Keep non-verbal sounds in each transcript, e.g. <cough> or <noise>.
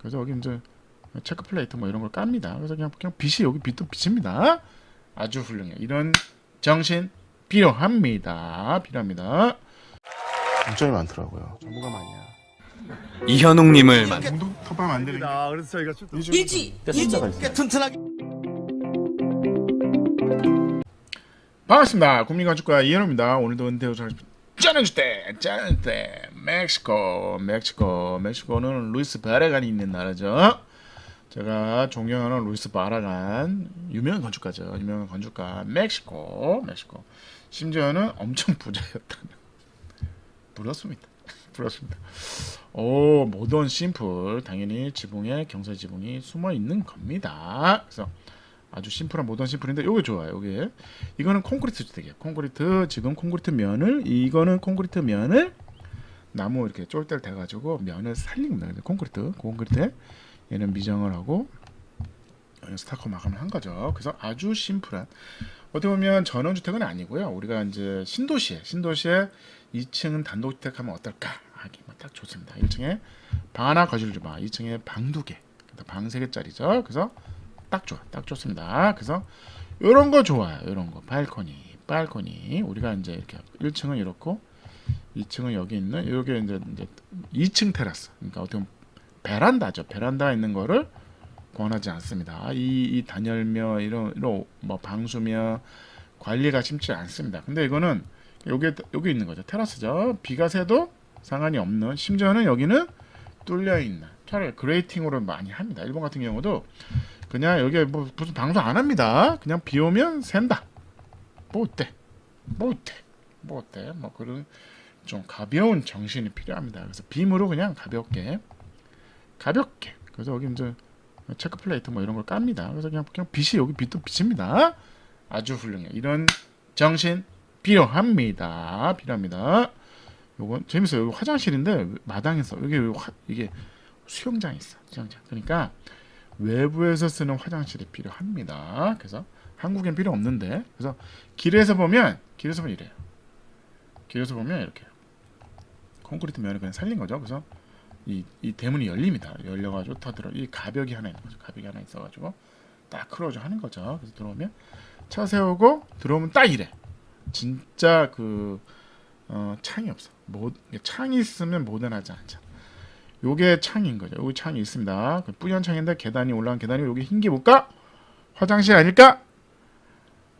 그래서 여기 이제 체크 플레이트 뭐 이런 걸 깝니다. 그래서 그냥 그냥 빛이 여기 빛도 빛입니다. 아주 훌륭해. 이런 정신 필요합니다. 필요합니다. 장점이 많더라고요. 전문가 아니야. 이현웅님을 만 공동 안 되는 아, 그래서 저희가 있어요. 일지 튼튼하게 반갑습니다. 국민건축가 이현우입니다. 오늘도 은퇴후 쩌는 때, 쩌는 때, 멕시코, 멕시코, 멕시코는 루이스 바라간이 있는 나라죠. 제가 존경하는 루이스 바라간 유명한 건축가죠. 유명한 건축가 멕시코, 멕시코. 심지어는 엄청 부자였다는. 부럽습니다. <laughs> 부럽습니다. 오 모던 심플 당연히 지붕에 경사 지붕이 숨어 있는 겁니다. 그래서 아주 심플한 모던 심플인데 요게 좋아요. 요게 이거는 콘크리트 주택이에요. 콘크리트 지금 콘크리트 면을 이거는 콘크리트 면을 나무 이렇게 쫄대를 대가지고 면을 살린 겁니다. 콘크리트 콘크리트 얘는 미정을 하고 스타커 마감을 한 거죠. 그래서 아주 심플한 어떻게 보면 전원주택은 아니고요. 우리가 이제 신도시에 신도시에 2층은 단독주택 하면 어떨까 하기 뭐딱 좋습니다. 1층에 방 하나 거실 주마 2층에 방 두 개, 방 세 개짜리죠. 그래서 딱 좋아, 딱 좋습니다. 그래서 이런 거 좋아요. 이런 거 발코니, 발코니 우리가 이제 이렇게 1층은 이렇고 2층은 여기 있는 이게 이제 이제 2층 테라스. 그러니까 어떻게 보면 베란다죠. 베란다 있는 거를 권하지 않습니다. 이, 이 단열며 이런 이런 뭐 방수며 관리가 쉽지 않습니다. 근데 이거는 여기 여기 있는 거죠. 테라스죠. 비가 새도 상관이 없는 심지어는 여기는 뚫려 있는 차라리 그레이팅으로 많이 합니다. 일본 같은 경우도 그냥 여기 뭐 무슨 방수 안 합니다. 그냥 비 오면 샌다. 뭐 어때? 뭐 어때? 뭐 어때? 뭐 그런 좀 가벼운 정신이 필요합니다. 그래서 빔으로 그냥 가볍게 가볍게 그래서 여기 이제 체크 플레이트 뭐 이런 걸 깝니다. 그래서 그냥 그냥 빛이 여기 빛도 빛입니다. 아주 훌륭해. 이런 정신 필요합니다. 필요합니다. 요건 재밌어요. 여기 화장실인데 마당에서 여기 화, 이게 수영장이 있어. 수영장. 그러니까 외부에서 쓰는 화장실이 필요합니다. 그래서 한국엔 필요 없는데 그래서 길에서 보면 길에서 보면 이래요. 길에서 보면 이렇게 콘크리트 면을 그냥 살린 거죠. 그래서 이, 이 대문이 열립니다. 열려가지고 다 들어 이 가벽이 하나 있는 거죠. 가벽이 하나 있어가지고 딱 크로즈 하는 거죠. 그래서 들어오면 차 세우고 들어오면 딱 이래. 진짜 그 어, 창이 없어. 모, 창이 있으면 모던하지 않죠. 요게 창인 거죠. 여기 창이 있습니다. 그 뿌연 창인데 계단이 올라간 계단이 여기 흰 게 뭘까? 화장실 아닐까?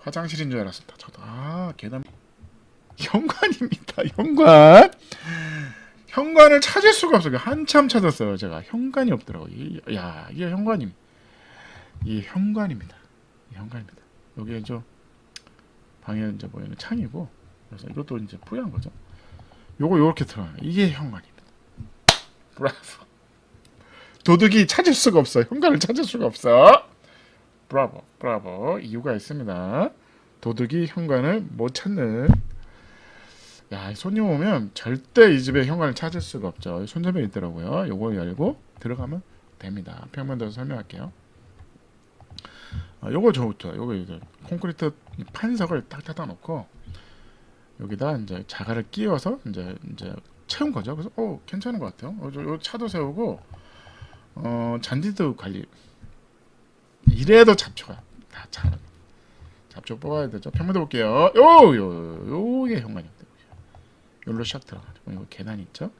화장실인 줄 알았습니다. 저도 아 계단 <laughs> 현관입니다. 현관. 현관을 찾을 수가 없어요. 한참 찾았어요. 제가 현관이 없더라고요. 이- 야 이게 현관임. 이 현관입니다. 이 현관입니다. 여기 이제 방에 이제 보이는 창이고 그래서 이것도 이제 뿌연 거죠. 요거 요렇게 들어가요. 이게 현관입니다. 브라보. 도둑이 찾을 수가 없어. 현관을 찾을 수가 없어. 브라보, 브라보. 이유가 있습니다. 도둑이 현관을 못 찾는. 야, 손님 오면 절대 이 집에 현관을 찾을 수가 없죠. 손잡이 있더라고요. 요거 열고 들어가면 됩니다. 평면도서 설명할게요. 아, 요거 좋죠. 요거 이제 콘크리트 판석을 딱 닫아 놓고 여기다 이제 자갈을 끼워서 이제 이제 채운 거죠. 그래서 어 괜찮은 것 같아요. 어, 저, 요 차도 세우고 어 잔디도 관리 이래도 잡초가 다 잘. 잡초 뽑아야 되죠. 평면도 볼게요. 요 요 요게 현관입니다. 여기로 샥 들어가죠. 이거 계단 있죠.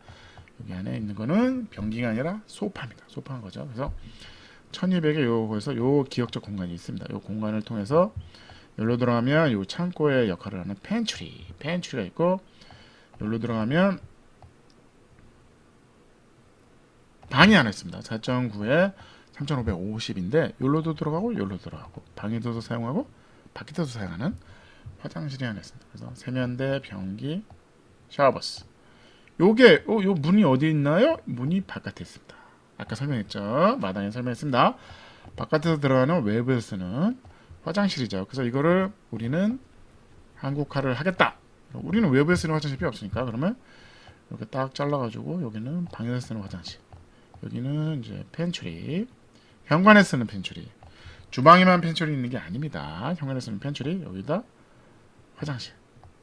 여기 안에 있는 거는 변기가 아니라 소파입니다. 소파인 거죠. 그래서 1200에 요거에서 요 기억적 공간이 있습니다. 요 공간을 통해서 여기로 들어가면 요 창고의 역할을 하는 펜츄리, 펜츄리가 있고 여기로 들어가면 방이 하나 있습니다. 4.9에 3,550인데 여기로도 들어가고 여기로 들어가고 방에서도 사용하고 밖에서도 사용하는 화장실이 하나 있습니다. 그래서 세면대, 변기, 샤워버스. 요게 어, 요 문이 어디 있나요? 문이 바깥에 있습니다. 아까 설명했죠. 마당에 설명했습니다. 바깥에서 들어가는 외부에서 쓰는 화장실이죠. 그래서 이거를 우리는 한국화를 하겠다. 우리는 외부에 쓰는 화장실 필요 없으니까 그러면 이렇게 딱 잘라가지고 여기는 방에서 쓰는 화장실, 여기는 이제 펜츄리, 현관에 쓰는 펜츄리, 주방에만 펜츄리 있는 게 아닙니다. 현관에 쓰는 펜츄리 여기다 화장실,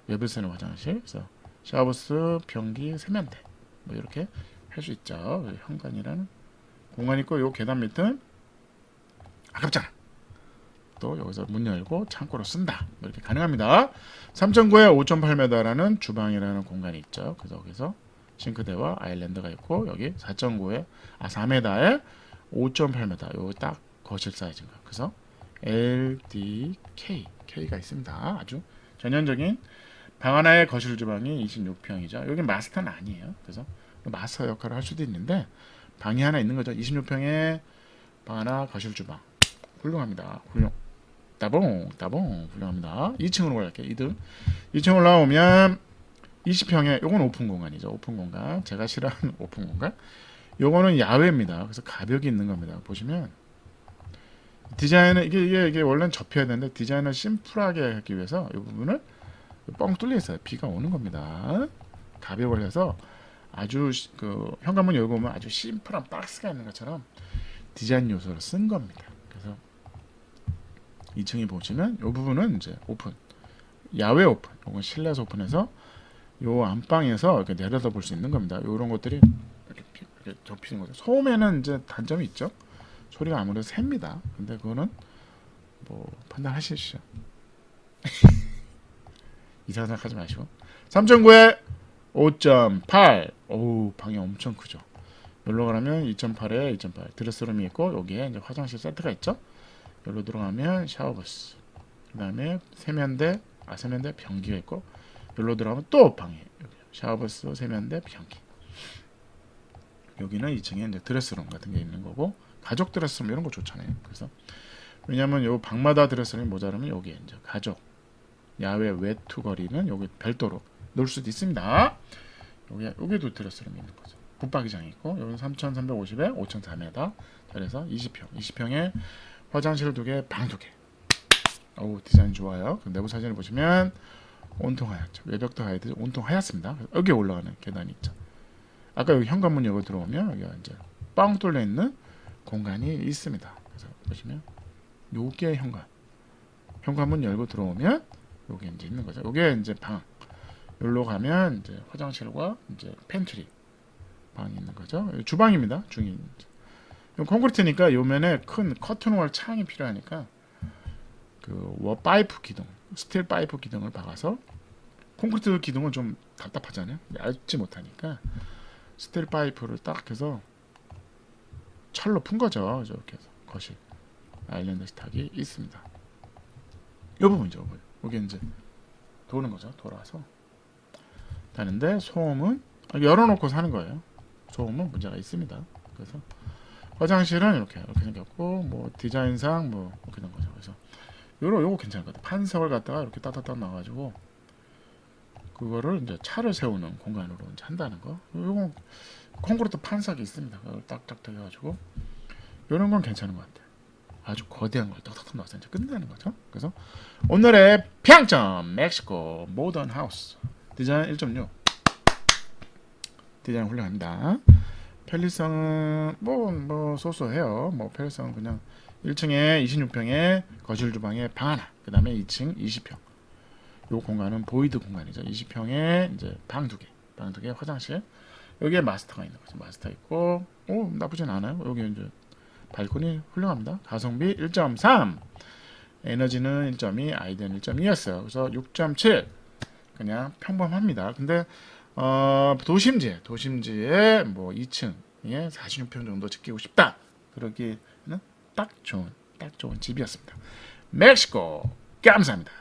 외부에 쓰는 화장실, 그래서 샤워부스, 변기, 세면대 뭐 이렇게 할 수 있죠. 현관이라는 공간 있고 요 계단 밑은 아깝잖아. 또 여기서 문 열고 창고로 쓴다. 이렇게 가능합니다. 3.9에 5.8m라는 주방이라는 공간이 있죠. 그래서 여기서 싱크대와 아일랜드가 있고 여기 4.9에 아 4m에 5.8m 요딱 거실 사이즈인가. 그래서 LDK K가 있습니다. 아주 전형적인 방 하나의 거실 주방이 26평이죠. 여기 마스터는 아니에요. 그래서 마스터 역할을 할 수도 있는데 방이 하나 있는 거죠. 26평에 방 하나 거실 주방 훌륭합니다. 훌륭. 따봉 따봉 훌륭합니다. 2층으로 올라갈게요. 2등 2층 올라오면 20평에 요건 오픈 공간이죠. 오픈 공간 제가 싫어하는 <laughs> 오픈 공간 요거는 야외입니다. 그래서 가벽이 있는 겁니다. 보시면 디자인은 이게 이게, 이게 원래는 접혀야 되는데 디자인을 심플하게 하기 위해서 이 부분을 뻥 뚫려 있어요. 비가 오는 겁니다. 가벽을 해서 아주 시- 그 현관문 열고 보면 아주 심플한 박스가 있는 것처럼 디자인 요소를 쓴 겁니다. 그래서 2층에 보시면 이 부분은 이제 오픈 야외 오픈 혹은 실내에서 오픈해서 요 안방에서 이렇게 내려다 볼 수 있는 겁니다. 이런 것들이 이렇게, 피- 이렇게 접히는 거죠. 소음에는 이제 단점이 있죠. 소리가 아무래도 셉니다. 근데 그거는 뭐 판단하시죠. <laughs> 이상한 생각하지 마시고 3.9에 5.8 오우 방이 엄청 크죠. 여기로 가면 2.8에 2.8 드레스룸이 있고 여기에 이제 화장실 세트가 있죠. 여기로 들어가면 샤워부스 그 다음에 세면대 아 세면대 변기가 있고 여기로 들어가면 또 방이 샤워부스 세면대 변기 여기는 2층에 이제 드레스룸 같은 게 있는 거고 가족 드레스룸 이런 거 좋잖아요. 그래서 왜냐하면 요 방마다 드레스룸이 모자라면 여기에 이제 가족 야외 외투 거리는 여기 별도로 놓을 수도 있습니다. 여기 여기도 드레스룸이 있는 거죠. 붙박이장이 있고 여기는 3,350에 5,400m 그래서 20평 20평에 화장실 두 개, 방 두 개. 어우 디자인 좋아요. 그 내부 사진을 보시면 온통 하얗죠. 외벽도 하얗듯이 온통 하얗습니다. 여기 올라가는 계단이 있죠. 아까 여기 현관문 열고 들어오면 여기가 이제 뻥 뚫려 있는 공간이 있습니다. 그래서 보시면 요게 현관. 현관문 열고 들어오면 요게 이제 있는 거죠. 요게 이제 방. 여기로 가면 이제 화장실과 이제 팬트리 방이 있는 거죠. 여기 주방입니다. 중인. 요 콘크리트니까 요 면에 큰 커튼월 창이 필요하니까 그워 파이프 기둥, 스틸 파이프 기둥을 박아서 콘크리트 기둥은 좀 답답하잖아요. 얇지 못하니까 스틸 파이프를 딱 해서 철로 푼 거죠. 저렇게 해서 거실 아일랜드 스탁이 있습니다. 요 부분이죠. 요 부분. 여기 이제 도는 거죠. 돌아서 다는데 소음은 열어놓고 사는 거예요. 소음은 문제가 있습니다. 그래서 화장실은 이렇게 이렇게 생겼고 뭐 디자인상 뭐 이렇게 된 거죠. 그래서 요런 요거 괜찮을 것 같아요. 판석을 갖다가 이렇게 따따따 놔가지고 그거를 이제 차를 세우는 공간으로 이제 한다는 거. 요건 콘크리트 판석이 있습니다. 그걸 딱딱 해가지고 요런 건 괜찮은 것 같아요. 아주 거대한 걸 딱딱 놔서 이제 끝내는 거죠. 그래서 오늘의 평점 멕시코 모던 하우스 디자인 1.6 디자인 훌륭합니다. 편리성은 뭐뭐 소소해요. 뭐 편리성은 그냥 1층에 26평에 거실 주방에 방 하나, 그 다음에 2층 20평. 요 공간은 보이드 공간이죠. 20평에 이제 방 두 개, 방 두 개, 화장실. 여기에 마스터가 있는 거죠. 마스터 있고, 오 나쁘진 않아요. 여기 이제 발코니 훌륭합니다. 가성비 1.3, 에너지는 1.2, 아이디어는 1.2였어요. 그래서 6.7 그냥 평범합니다. 근데 어, 도심지, 도심지에 뭐 2층에 46평 정도 지키고 싶다. 그러기에는 딱 좋은, 딱 좋은 집이었습니다. 멕시코, 감사합니다.